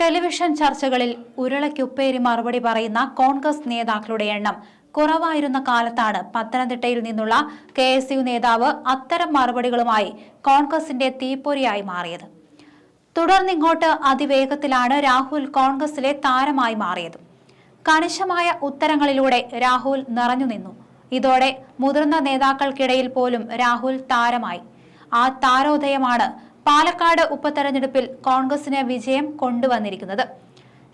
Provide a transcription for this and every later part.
Television ചർച്ചകളിൽ ഉരുളയ്ക്കുപ്പേരി മറുപടി പറയുന്ന കോൺഗ്രസ് നേതാക്കളുടെ എണ്ണം കുറവായിരുന്ന കാലത്താണ് പത്തനംതിട്ടയിൽ നിന്നുള്ള കെ എസ് യു നേതാവ് അത്തരം മറുപടികളുമായി കോൺഗ്രസിന്റെ തീപ്പൊരിയായി മാറിയത്. തുടർന്നിങ്ങോട്ട് അതിവേഗത്തിലാണ് രാഹുൽ കോൺഗ്രസിലെ താരമായി മാറിയത്. കണിശമായ ഉത്തരങ്ങളിലൂടെ രാഹുൽ നിറഞ്ഞു നിന്നു. ഇതോടെ മുതിർന്ന നേതാക്കൾക്കിടയിൽ പോലും രാഹുൽ താരമായി. ആ താരോദയമാണ് പാലക്കാട് ഉപതെരഞ്ഞെടുപ്പിൽ കോൺഗ്രസിന് വിജയം കൊണ്ടുവന്നിരിക്കുന്നത്.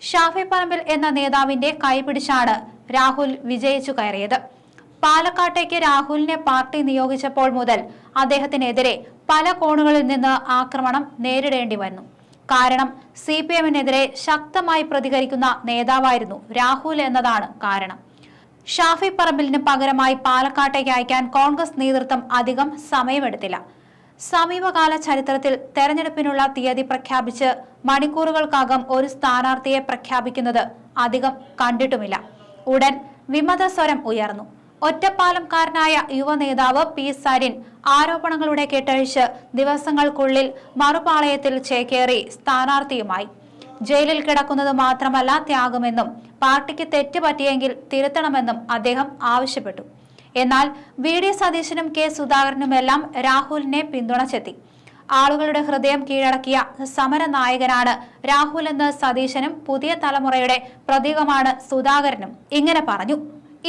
ഷാഫി പറമ്പിൽ എന്ന നേതാവിന്റെ കൈപിടിച്ചാണ് രാഹുൽ വിജയിച്ചു കയറിയത്. പാലക്കാട്ടേക്ക് രാഹുലിനെ പാർട്ടി നിയോഗിച്ചപ്പോൾ മുതൽ അദ്ദേഹത്തിനെതിരെ പല കോണുകളിൽ നിന്ന് ആക്രമണം നേരിടേണ്ടി വന്നു. കാരണം സി പി എമ്മിനെതിരെ ശക്തമായി പ്രതികരിക്കുന്ന നേതാവായിരുന്നു രാഹുൽ എന്നതാണ് കാരണം. ഷാഫി പറമ്പിലിന് പകരമായി പാലക്കാട്ടേക്ക് അയക്കാൻ കോൺഗ്രസ് നേതൃത്വം അധികം സമയമെടുത്തില്ല. സമീപകാല ചരിത്രത്തിൽ തെരഞ്ഞെടുപ്പിനുള്ള തീയതി പ്രഖ്യാപിച്ച് മണിക്കൂറുകൾക്കകം ഒരു സ്ഥാനാർത്ഥിയെ പ്രഖ്യാപിക്കുന്നത് അധികം കണ്ടിട്ടുമില്ല. ഉടൻ വിമതസ്വരം ഉയർന്നു. ഒറ്റപ്പാലംകാരനായ യുവ നേതാവ് പി സരിൻ ആരോപണങ്ങളുടെ കെട്ടഴിച്ച് ദിവസങ്ങൾക്കുള്ളിൽ മറുപാളയത്തിൽ ചേക്കേറി സ്ഥാനാർത്ഥിയുമായി. ജയിലിൽ കിടക്കുന്നത് മാത്രമല്ല ത്യാഗമെന്നും പാർട്ടിക്ക് തെറ്റ് പറ്റിയെങ്കിൽ തിരുത്തണമെന്നും അദ്ദേഹം ആവശ്യപ്പെട്ടു. എന്നാൽ വി ഡി സതീശനും കെ സുധാകരനുമെല്ലാം രാഹുലിനെ പിന്തുണച്ചെത്തി. ആളുകളുടെ ഹൃദയം കീഴടക്കിയ സമരനായകനാണ് രാഹുൽ എന്ന് സതീശനും പുതിയ തലമുറയുടെ പ്രതീകമാണ് സുധാകരനും. ഇങ്ങനെ പറഞ്ഞു.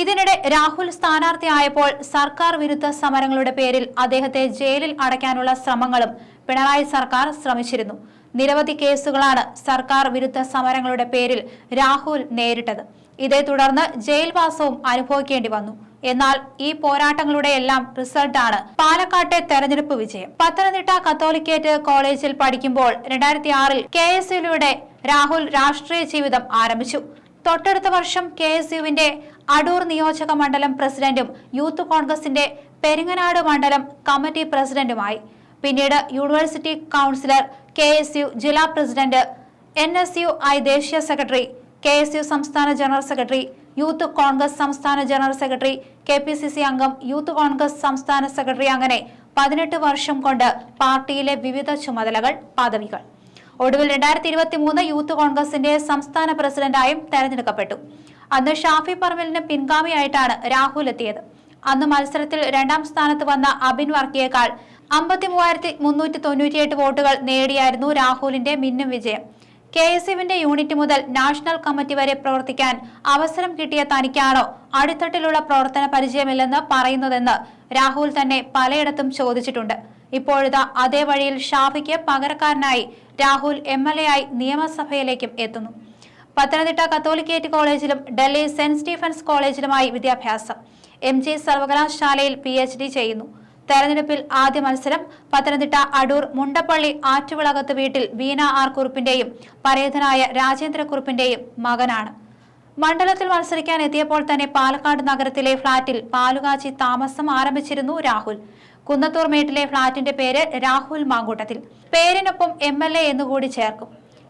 ഇതിനിടെ രാഹുൽ സ്ഥാനാർത്ഥിയായപ്പോൾ സർക്കാർ വിരുദ്ധ സമരങ്ങളുടെ പേരിൽ അദ്ദേഹത്തെ ജയിലിൽ അടയ്ക്കാനുള്ള ശ്രമങ്ങളും പിണറായി സർക്കാർ ശ്രമിച്ചിരുന്നു. നിരവധി കേസുകളാണ് സർക്കാർ വിരുദ്ധ സമരങ്ങളുടെ പേരിൽ രാഹുൽ നേരിട്ടത്. ഇതേ തുടർന്ന് ജയിൽവാസവും അനുഭവിക്കേണ്ടി വന്നു. എന്നാൽ ഈ പോരാട്ടങ്ങളുടെ എല്ലാം റിസൾട്ടാണ്. പാലക്കാട്ടെ തെരഞ്ഞെടുപ്പ് വിജയം. പത്തനംതിട്ട കത്തോലിക്കേറ്റ് കോളേജിൽ പഠിക്കുമ്പോൾ രണ്ടായിരത്തി ആറിൽ കെ എസ് യുയിലൂടെ രാഹുൽ രാഷ്ട്രീയ ജീവിതം ആരംഭിച്ചു. തൊട്ടടുത്ത വർഷം കെ എസ് യുവിന്റെ അടൂർ നിയോജക മണ്ഡലം പ്രസിഡന്റും യൂത്ത് കോൺഗ്രസിന്റെ പെരിങ്ങനാട് മണ്ഡലം കമ്മിറ്റി പ്രസിഡന്റുമായി. പിന്നീട് university councillor K S U ജില്ലാ president N S U I ദേശീയ സെക്രട്ടറി കെ എസ് യു സംസ്ഥാന ജനറൽ സെക്രട്ടറി യൂത്ത് കോൺഗ്രസ് സംസ്ഥാന general secretary K P C C അംഗം യൂത്ത് കോൺഗ്രസ് സംസ്ഥാന സെക്രട്ടറി അങ്ങനെ പതിനെട്ട് വർഷം കൊണ്ട് പാർട്ടിയിലെ വിവിധ ചുമതലകൾ പദവികൾ. ഒടുവിൽ രണ്ടായിരത്തി ഇരുപത്തി മൂന്ന് യൂത്ത് കോൺഗ്രസിന്റെ സംസ്ഥാന പ്രസിഡന്റായും തെരഞ്ഞെടുക്കപ്പെട്ടു. അന്ന് ഷാഫി പറമ്പലിന് പിൻഗാമിയായിട്ടാണ് രാഹുൽ എത്തിയത് അന്ന് മത്സരത്തിൽ രണ്ടാം സ്ഥാനത്ത് വന്ന അബിൻ വർക്കിയേക്കാൾ അമ്പത്തി മൂവായിരത്തി മുന്നൂറ്റി തൊണ്ണൂറ്റിയെട്ട് വോട്ടുകൾ നേടിയായിരുന്നു രാഹുലിന്റെ മിന്നും വിജയം. കെ എസ് യുവിന്റെ യൂണിറ്റ് മുതൽ നാഷണൽ കമ്മിറ്റി വരെ പ്രവർത്തിക്കാൻ അവസരം കിട്ടിയ തനിക്കാണോ അടിത്തട്ടിലുള്ള പ്രവർത്തന പരിചയമില്ലെന്ന് പറയുന്നതെന്ന് രാഹുൽ തന്നെ പലയിടത്തും ചോദിച്ചിട്ടുണ്ട്. ഇപ്പോഴിതാ അതേ വഴിയിൽ ഷാഫിക്ക് പകരക്കാരനായി രാഹുൽ എം എൽ എ ആയി നിയമസഭയിലേക്കും എത്തുന്നു. പത്തനംതിട്ട കത്തോലിക്കേറ്റ് കോളേജിലും ഡൽഹി സെന്റ് സ്റ്റീഫൻസ് കോളേജിലുമായി വിദ്യാഭ്യാസം. എം ജി സർവകലാശാലയിൽ പി എച്ച് ഡി ചെയ്യുന്നു. തെരഞ്ഞെടുപ്പിൽ ആദ്യ മത്സരം പത്തനംതിട്ട അടൂർ മുണ്ടപ്പള്ളി ആറ്റുവിളകത്ത് വീട്ടിൽ വീണ ആർ കുറുപ്പിന്റെയും പരേതനായ രാജേന്ദ്ര കുറുപ്പിന്റെയും മകനാണ്. മണ്ഡലത്തിൽ മത്സരിക്കാൻ എത്തിയപ്പോൾ തന്നെ പാലക്കാട് നഗരത്തിലെ ഫ്ളാറ്റിൽ പാലുകാച്ചി താമസം ആരംഭിച്ചിരുന്നു രാഹുൽ. കുന്നത്തൂർ മേട്ടിലെ ഫ്ളാറ്റിന്റെ പേര് രാഹുൽ മാങ്കൂട്ടത്തിൽ. പേരിനൊപ്പം എം എൽ എ എന്നുകൂടി ചേർക്കും.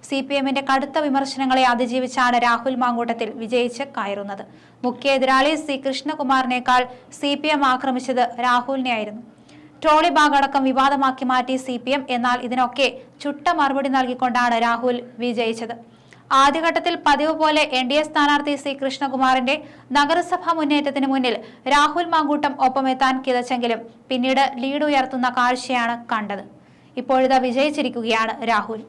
സി പി എമ്മിന്റെ കടുത്ത വിമർശനങ്ങളെ അതിജീവിച്ചാണ് രാഹുൽ മാങ്കൂട്ടത്തിൽ വിജയിച്ച് കയറുന്നത്. മുഖ്യ എതിരാളി സി കൃഷ്ണകുമാറിനേക്കാൾ സി പി എം ആക്രമിച്ചത് രാഹുലിനെയായിരുന്നു. ട്രോളി ബാഗ് അടക്കം വിവാദമാക്കി മാറ്റി സി പി എം എന്നാൽ ഇതിനൊക്കെ ചുട്ട മറുപടി നൽകിക്കൊണ്ടാണ് രാഹുൽ വിജയിച്ചത്. ആദ്യഘട്ടത്തിൽ പതിവ് പോലെ എൻ ഡി എ സ്ഥാനാർത്ഥി സി കൃഷ്ണകുമാറിന്റെ നഗരസഭാ മുന്നേറ്റത്തിന് മുന്നിൽ രാഹുൽ മാങ്കൂട്ടം ഒപ്പമെത്താൻ കിതച്ചെങ്കിലും പിന്നീട് ലീഡ് ഉയർത്തുന്ന കാഴ്ചയാണ് കണ്ടത്. ഇപ്പോഴിതാ വിജയിച്ചിരിക്കുകയാണ് രാഹുൽ.